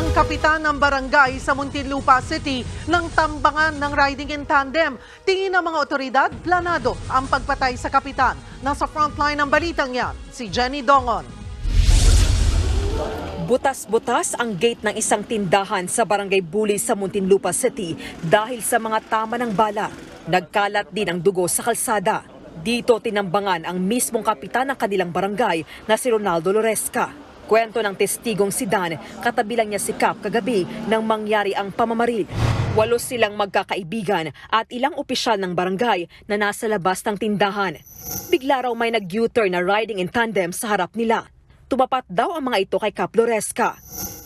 ang kapitan ng barangay sa Muntinlupa City ng tambangan ng riding in tandem. Tingin ng mga otoridad, planado ang pagpatay sa kapitan. Nasa frontline ng balitang yan, si Jenny Dongon. Butas-butas ang gate ng isang tindahan sa Barangay Buli sa Muntinlupa City dahil sa mga tama ng bala. Nagkalat din ang dugo sa kalsada. Dito tinambangan ang mismong kapitan ng kanilang barangay na si Ronaldo Loresca. Kwento ng testigong si Dan, katabi lang niya si Cap kagabi nang mangyari ang pamamaril. Walo silang magkakaibigan at ilang opisyal ng barangay na nasa labas ng tindahan. Bigla raw may nag-U-turn na riding in tandem sa harap nila. Tumapat daw ang mga ito kay Cap Loresca.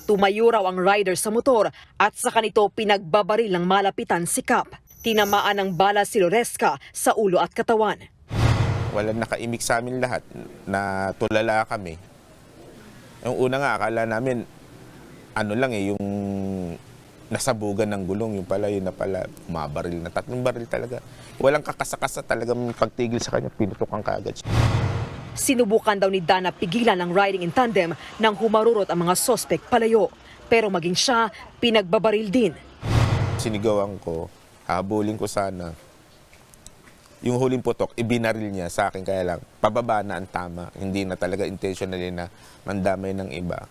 Tumayo raw ang rider sa motor at sa kanito pinagbabaril ng malapitan si Cap. Tinamaan ng bala si Loresca sa ulo at katawan. Walang nakaimik sa amin lahat na tulala kami. Yung una nga, akala namin, ano lang eh, yung nasabugan ng gulong, yung pala, yun na pala, umabaril na. Tatlong baril talaga. Walang kakasakasa talagang pagtigil sa kanya, pinutukan kaagad siya. Sinubukan daw ni Dana pigilan ang riding in tandem nang humarurot ang mga sospek palayo. Pero maging siya, pinagbabaril din. Sinigawan ko, habulin ko sana. Yung huling putok, ibinaril niya sa akin, kaya lang, pababa na ang tama. Hindi na talaga intentionally na mandamay ng iba.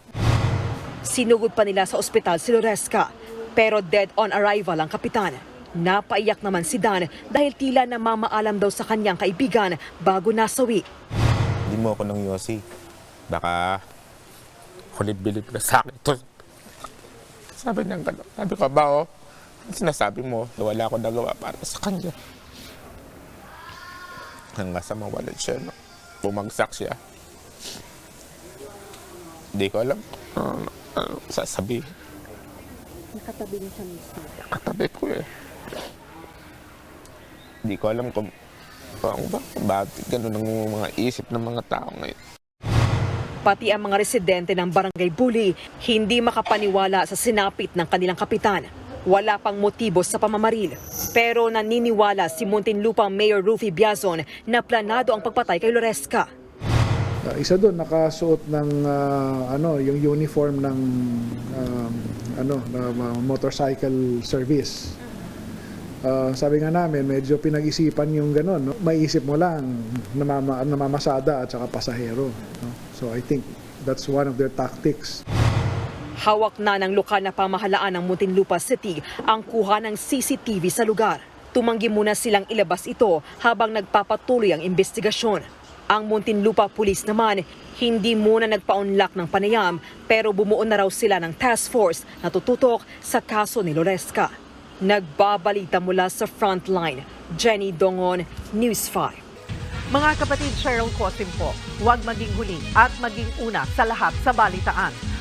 Sinugod pa nila sa ospital si Loresca. Pero dead on arrival ang kapitan. Napaiyak naman si Dan dahil tila namamaalam daw sa kanyang kaibigan bago nasawi. Hindi mo ako ng yosi. Baka kulib-bilib na sa akin to. Sabi niya gano'n. Sabi ko ba, oh, sinasabi mo, na wala akong nagawa para sa kanya. Hanggang sa mawalan siya, no? Bumagsak siya. Hindi ko alam. Ano, ano sasabihin. Nakatabi niya siya mismo. Katabi ko eh. Hindi ko alam kung paano ba, bakit ganun ang mga isip ng mga tao ngayon. Pati ang mga residente ng Barangay Buli hindi makapaniwala sa sinapit ng kanilang kapitan. Wala pang motibo sa pamamaril. Pero naniniwala si Muntinlupa Mayor Rufy Biazon na planado ang pagpatay kay Loresca. Uh, isa doon nakasuot ng ah, ano yung uniform ng um, ano uh, motorcycle service. Ah, sabi nga namin medyo pinag-isipan yung ganun, no? Maiisip mo lang namama, namamasada at saka pasahero, no? So I think that's one of their tactics. Hawak na ng lokal na pamahalaan ng Muntinlupa City ang kuha ng CCTV sa lugar. Tumanggi muna silang ilabas ito habang nagpapatuloy ang investigasyon. Ang Muntinlupa Police naman, hindi muna nagpa-unlock ng panayam pero bumuo na raw sila ng task force na tututok sa kaso ni Loresca. Nagbabalita mula sa frontline, Jenny Dongon, News 5. Mga kapatid Cheryl Cosim po, huwag maging huli at maging una sa lahat sa balitaan.